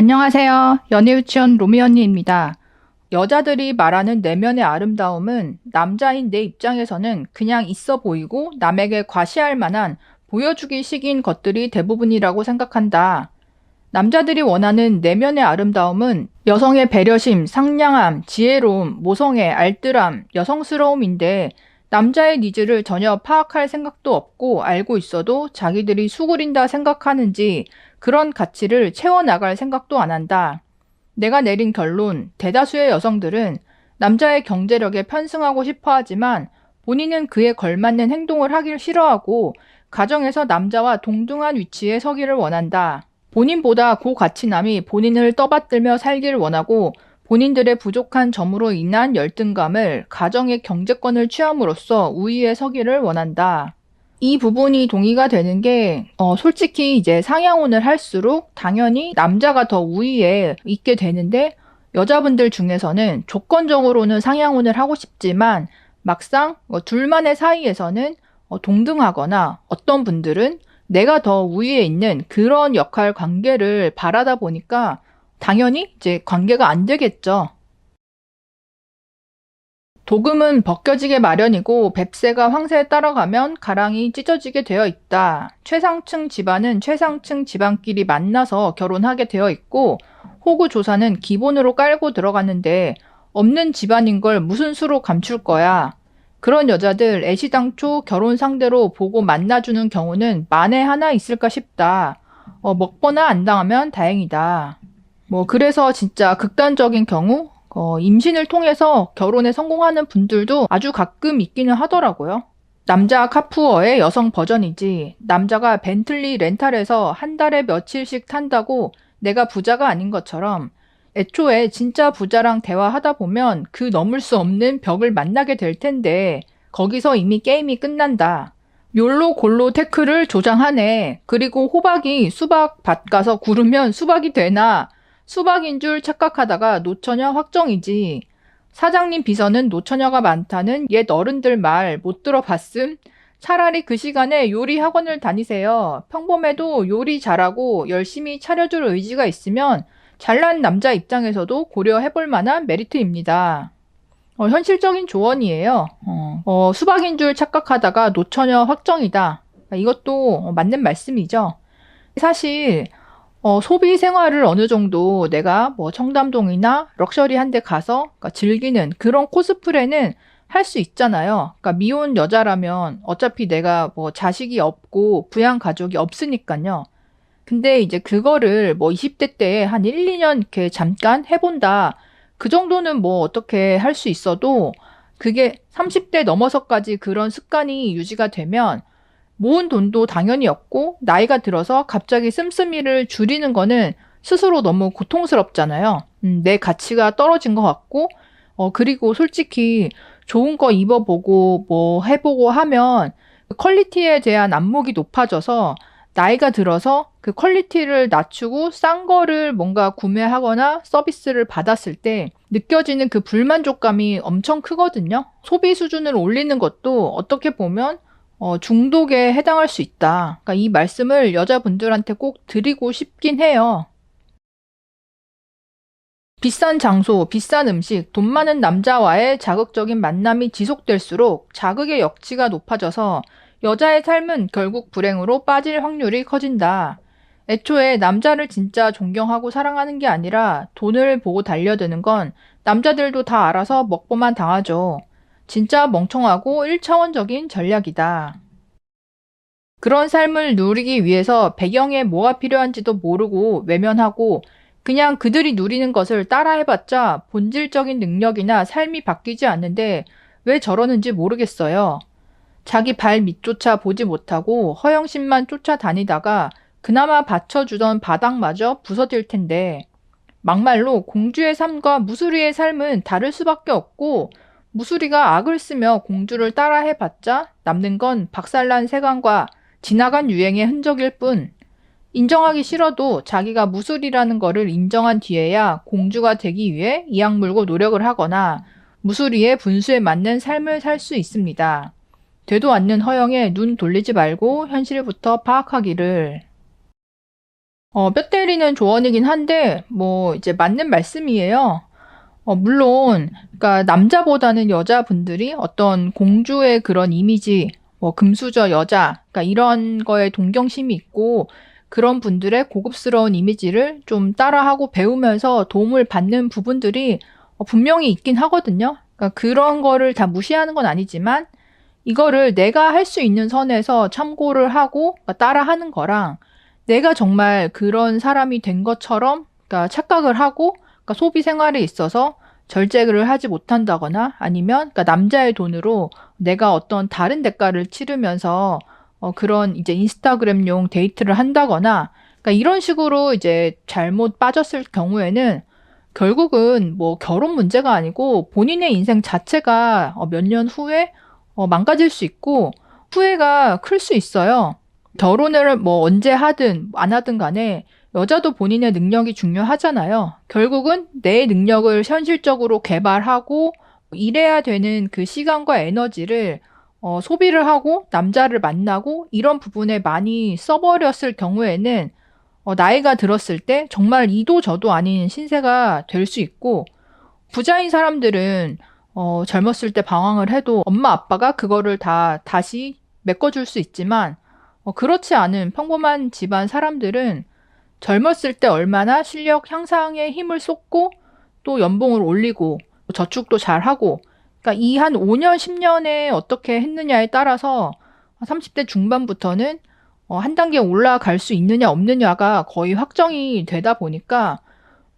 안녕하세요. 연애유치원 로미 언니입니다. 여자들이 말하는 내면의 아름다움은 남자인 내 입장에서는 그냥 있어 보이고 남에게 과시할 만한 보여주기 식인 것들이 대부분이라고 생각한다. 남자들이 원하는 내면의 아름다움은 여성의 배려심, 상냥함, 지혜로움, 모성애, 알뜰함, 여성스러움인데 남자의 니즈를 전혀 파악할 생각도 없고 알고 있어도 자기들이 수그린다 생각하는지 그런 가치를 채워나갈 생각도 안 한다. 내가 내린 결론, 대다수의 여성들은 남자의 경제력에 편승하고 싶어 하지만 본인은 그에 걸맞는 행동을 하길 싫어하고 가정에서 남자와 동등한 위치에 서기를 원한다. 본인보다 고가치남이 본인을 떠받들며 살길 원하고 본인들의 부족한 점으로 인한 열등감을 가정의 경제권을 취함으로써 우위에 서기를 원한다. 이 부분이 동의가 되는 게, 어, 솔직히 이제 상향혼을 할수록 당연히 남자가 더 우위에 있게 되는데, 여자분들 중에서는 조건적으로는 상향혼을 하고 싶지만, 막상 어, 둘만의 사이에서는 어, 동등하거나 어떤 분들은 내가 더 우위에 있는 그런 역할 관계를 바라다 보니까 당연히 이제 관계가 안 되겠죠. 도금은 벗겨지게 마련이고 뱁새가 황새에 따라가면 가랑이 찢어지게 되어 있다. 최상층 집안은 최상층 집안끼리 만나서 결혼하게 되어 있고 호구 조사는 기본으로 깔고 들어갔는데 없는 집안인 걸 무슨 수로 감출 거야. 그런 여자들 애시당초 결혼 상대로 보고 만나주는 경우는 만에 하나 있을까 싶다. 어, 먹거나 안 당하면 다행이다. 뭐 그래서 진짜 극단적인 경우 어, 임신을 통해서 결혼에 성공하는 분들도 아주 가끔 있기는 하더라고요. 남자 카푸어의 여성 버전이지 남자가 벤틀리 렌탈에서 한 달에 며칠씩 탄다고 내가 부자가 아닌 것처럼 애초에 진짜 부자랑 대화하다 보면 그 넘을 수 없는 벽을 만나게 될 텐데 거기서 이미 게임이 끝난다. 욜로 골로 태클을 조장하네. 그리고 호박이 수박 밭 가서 구르면 수박이 되나? 수박인 줄 착각하다가 노처녀 확정이지. 사장님 비서는 노처녀가 많다는 옛 어른들 말 못 들어봤음? 차라리 그 시간에 요리 학원을 다니세요. 평범해도 요리 잘하고 열심히 차려줄 의지가 있으면 잘난 남자 입장에서도 고려해볼 만한 메리트입니다. 어, 현실적인 조언이에요. 어, 어, 수박인 줄 착각하다가 노처녀 확정이다. 이것도 맞는 말씀이죠. 사실 어, 소비 생활을 어느 정도 내가 뭐 청담동이나 럭셔리한 데 가서 그러니까 즐기는 그런 코스프레는 할 수 있잖아요. 그러니까 미혼 여자라면 어차피 내가 뭐 자식이 없고 부양 가족이 없으니까요. 근데 이제 그거를 뭐 20대 때 한 1, 2년 이렇게 잠깐 해본다. 그 정도는 뭐 어떻게 할 수 있어도 그게 30대 넘어서까지 그런 습관이 유지가 되면 모은 돈도 당연히 없고 나이가 들어서 갑자기 씀씀이를 줄이는 거는 스스로 너무 고통스럽잖아요. 음, 내 가치가 떨어진 것 같고, 어, 그리고 솔직히 좋은 거 입어보고 뭐 해보고 하면 퀄리티에 대한 안목이 높아져서 나이가 들어서 그 퀄리티를 낮추고 싼 거를 뭔가 구매하거나 서비스를 받았을 때 느껴지는 그 불만족감이 엄청 크거든요. 소비 수준을 올리는 것도 어떻게 보면 어, 중독에 해당할 수 있다. 그러니까 이 말씀을 여자분들한테 꼭 드리고 싶긴 해요. 비싼 장소, 비싼 음식, 돈 많은 남자와의 자극적인 만남이 지속될수록 자극의 역치가 높아져서 여자의 삶은 결국 불행으로 빠질 확률이 커진다. 애초에 남자를 진짜 존경하고 사랑하는 게 아니라 돈을 보고 달려드는 건 남자들도 다 알아서 먹보만 당하죠. 진짜 멍청하고 1차원적인 전략이다. 그런 삶을 누리기 위해서 배경에 뭐가 필요한지도 모르고 외면하고 그냥 그들이 누리는 것을 따라해봤자 본질적인 능력이나 삶이 바뀌지 않는데 왜 저러는지 모르겠어요. 자기 발 밑조차 보지 못하고 허영심만 쫓아다니다가 그나마 받쳐주던 바닥마저 부서질 텐데 막말로 공주의 삶과 무수리의 삶은 다를 수밖에 없고 무수리가 악을 쓰며 공주를 따라해봤자 남는 건 박살난 세간과 지나간 유행의 흔적일 뿐. 인정하기 싫어도 자기가 무술이라는 거를 인정한 뒤에야 공주가 되기 위해 이악 물고 노력을 하거나 무술이의 분수에 맞는 삶을 살 수 있습니다. 되도 않는 허영에 눈 돌리지 말고 현실부터 파악하기를. 어, 뼈 때리는 조언이긴 한데, 뭐, 이제 맞는 말씀이에요. 어, 물론, 그러니까 남자보다는 여자분들이 어떤 공주의 그런 이미지, 뭐, 금수저 여자, 그러니까 이런 거에 동경심이 있고, 그런 분들의 고급스러운 이미지를 좀 따라하고 배우면서 도움을 받는 부분들이 어, 분명히 있긴 하거든요. 그러니까 그런 거를 다 무시하는 건 아니지만, 이거를 내가 할 수 있는 선에서 참고를 하고 그러니까 따라하는 거랑 내가 정말 그런 사람이 된 것처럼 그러니까 착각을 하고 그러니까 소비 생활에 있어서 절제를 하지 못한다거나 아니면 그러니까 남자의 돈으로 내가 어떤 다른 대가를 치르면서 어, 그런 이제 인스타그램용 데이트를 한다거나 그러니까 이런 식으로 이제 잘못 빠졌을 경우에는 결국은 뭐 결혼 문제가 아니고 본인의 인생 자체가 어, 몇 년 후에 어, 망가질 수 있고 후회가 클 수 있어요. 결혼을 뭐 언제 하든 안 하든 간에 여자도 본인의 능력이 중요하잖아요. 결국은 내 능력을 현실적으로 개발하고 일해야 되는 그 시간과 에너지를 어, 소비를 하고 남자를 만나고 이런 부분에 많이 써버렸을 경우에는 어, 나이가 들었을 때 정말 이도 저도 아닌 신세가 될 수 있고 부자인 사람들은 어, 젊었을 때 방황을 해도 엄마 아빠가 그거를 다 다시 메꿔줄 수 있지만 어, 그렇지 않은 평범한 집안 사람들은 젊었을 때 얼마나 실력 향상에 힘을 쏟고 또 연봉을 올리고 저축도 잘 하고 그러니까 이 한 5년, 10년에 어떻게 했느냐에 따라서 30대 중반부터는 어, 한 단계 올라갈 수 있느냐 없느냐가 거의 확정이 되다 보니까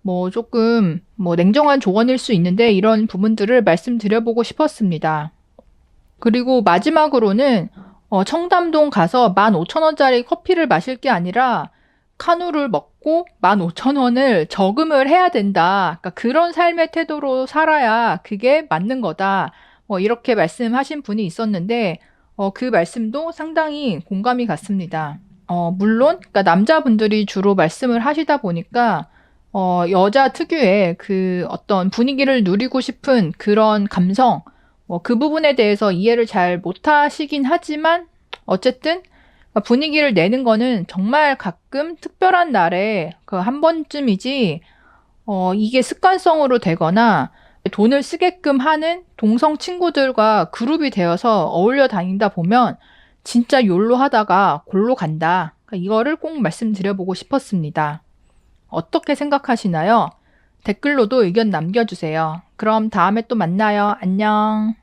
뭐 조금 뭐 냉정한 조언일 수 있는데 이런 부분들을 말씀드려보고 싶었습니다. 그리고 마지막으로는 어, 청담동 가서 15,000원짜리 커피를 마실 게 아니라 카누를 먹고 15,000원을 저금을 해야 된다. 그러니까 그런 삶의 태도로 살아야 그게 맞는 거다. 뭐 이렇게 말씀하신 분이 있었는데 어, 그 말씀도 상당히 공감이 갔습니다. 어, 물론 그러니까 남자분들이 주로 말씀을 하시다 보니까 어, 여자 특유의 그 어떤 분위기를 누리고 싶은 그런 감성, 뭐그 부분에 대해서 이해를 잘 못하시긴 하지만 어쨌든 분위기를 내는 거는 정말 가끔 특별한 날에 그 한 번쯤이지 어, 이게 습관성으로 되거나 돈을 쓰게끔 하는 동성 친구들과 그룹이 되어서 어울려 다닌다 보면 진짜 욜로 하다가 골로 간다. 그러니까 이거를 꼭 말씀드려보고 싶었습니다. 어떻게 생각하시나요? 댓글로도 의견 남겨주세요. 그럼 다음에 또 만나요. 안녕.